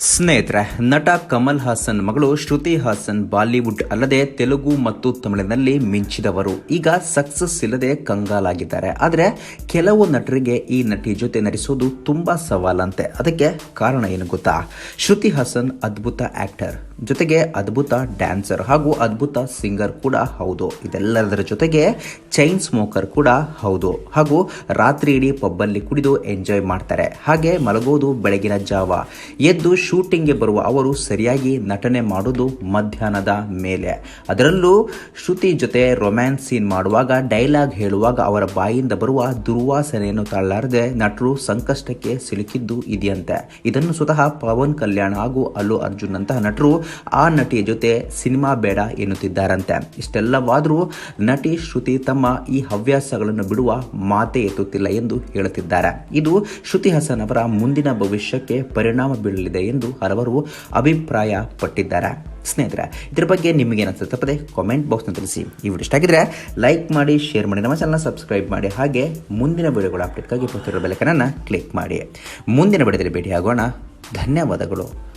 ಸ್ನೇಹಿತರೆ, ನಟ ಕಮಲ್ ಹಾಸನ್ ಮಗಳು ಶ್ರುತಿ ಹಾಸನ್ ಬಾಲಿವುಡ್ ಅಲ್ಲದೆ ತೆಲುಗು ಮತ್ತು ತಮಿಳಿನಲ್ಲಿ ಮಿಂಚಿದವರು. ಈಗ ಸಕ್ಸಸ್ ಇಲ್ಲದೆ ಕಂಗಾಲಾಗಿದ್ದಾರೆ. ಆದರೆ ಕೆಲವು ನಟರಿಗೆ ಈ ನಟಿ ಜೊತೆ ನಟಿಸೋದು ತುಂಬಾ ಸವಾಲಂತೆ. ಅದಕ್ಕೆ ಕಾರಣ ಏನು ಗೊತ್ತಾ? ಶ್ರುತಿ ಹಾಸನ್ ಅದ್ಭುತ ಆಕ್ಟರ್, ಜೊತೆಗೆ ಅದ್ಭುತ ಡ್ಯಾನ್ಸರ್ ಹಾಗೂ ಅದ್ಭುತ ಸಿಂಗರ್ ಕೂಡ ಹೌದು. ಇದೆಲ್ಲದರ ಜೊತೆಗೆ ಚೈನ್ ಸ್ಮೋಕರ್ ಕೂಡ ಹೌದು. ಹಾಗೂ ರಾತ್ರಿ ಇಡೀ ಪಬ್ಬಲ್ಲಿ ಕುಡಿದು ಎಂಜಾಯ್ ಮಾಡ್ತಾರೆ. ಹಾಗೆ ಮಲಗೋದು ಬೆಳಗಿನ ಜಾವ. ಎದ್ದು ಶೂಟಿಂಗ್ಗೆ ಬರುವ ಅವರು ಸರಿಯಾಗಿ ನಟನೆ ಮಾಡೋದು ಮಧ್ಯಾಹ್ನದ ಮೇಲೆ. ಅದರಲ್ಲೂ ಶ್ರುತಿ ಜೊತೆ ರೊಮ್ಯಾನ್ಸ್ ಸೀನ್ ಮಾಡುವಾಗ ಡೈಲಾಗ್ ಹೇಳುವಾಗ ಅವರ ಬಾಯಿಂದ ಬರುವ ದುರ್ವಾಸನೆಯನ್ನು ತಾಳಲಾರದೆ ನಟರು ಸಂಕಷ್ಟಕ್ಕೆ ಸಿಲುಕಿದ್ದು ಇದೆಯಂತೆ. ಇದನ್ನು ಸ್ವತಃ ಪವನ್ ಕಲ್ಯಾಣ್ ಹಾಗೂ ಅಲ್ಲು ಅರ್ಜುನ್ ಅಂತಹ ನಟರು ಆ ನಟಿಯ ಜೊತೆ ಸಿನಿಮಾ ಬೇಡ ಎನ್ನುತ್ತಿದ್ದಾರಂತೆ. ಇಷ್ಟೆಲ್ಲವಾದರೂ ನಟಿ ಶ್ರುತಿ ತಮ್ಮ ಈ ಹವ್ಯಾಸಗಳನ್ನು ಬಿಡುವ ಮಾತೇ ಎತ್ತುತ್ತಿಲ್ಲ ಎಂದು ಹೇಳುತ್ತಿದ್ದಾರೆ. ಇದು ಶ್ರುತಿ ಹಸನ್ ಅವರ ಮುಂದಿನ ಭವಿಷ್ಯಕ್ಕೆ ಪರಿಣಾಮ ಬೀಳಲಿದೆ ಎಂದು ಹಲವರು ಅಭಿಪ್ರಾಯ ಪಟ್ಟಿದ್ದಾರೆ ಸ್ನೇಹಿತರೆ, ಇದ್ರ ಬಗ್ಗೆ ನಿಮಗೆ ಏನಂತ ತಪ್ಪದೆ ಕಾಮೆಂಟ್ ಬಾಕ್ಸ್ನ ತಿಳಿಸಿ. ಈ ವಿಡಿಯೋ ಇಷ್ಟ ಆಗಿದ್ರೆ ಲೈಕ್ ಮಾಡಿ ಶೇರ್ ಮಾಡಿ, ನಮ್ಮ ಚಾನಲ್ನ ಸಬ್ಸ್ಕ್ರೈಬ್ ಮಾಡಿ. ಹಾಗೆ ಮುಂದಿನ ವಿಡಿಯೋಗಳ ಅಪ್ಡೇಟ್ಗಾಗಿ ಬರ್ತಿರೋ ಬೆಲೆಕನನ್ನು ಕ್ಲಿಕ್ ಮಾಡಿ. ಮುಂದಿನ ವಿಡಿಯೋದಲ್ಲಿ ಭೇಟಿಯಾಗೋಣ. ಧನ್ಯವಾದಗಳು.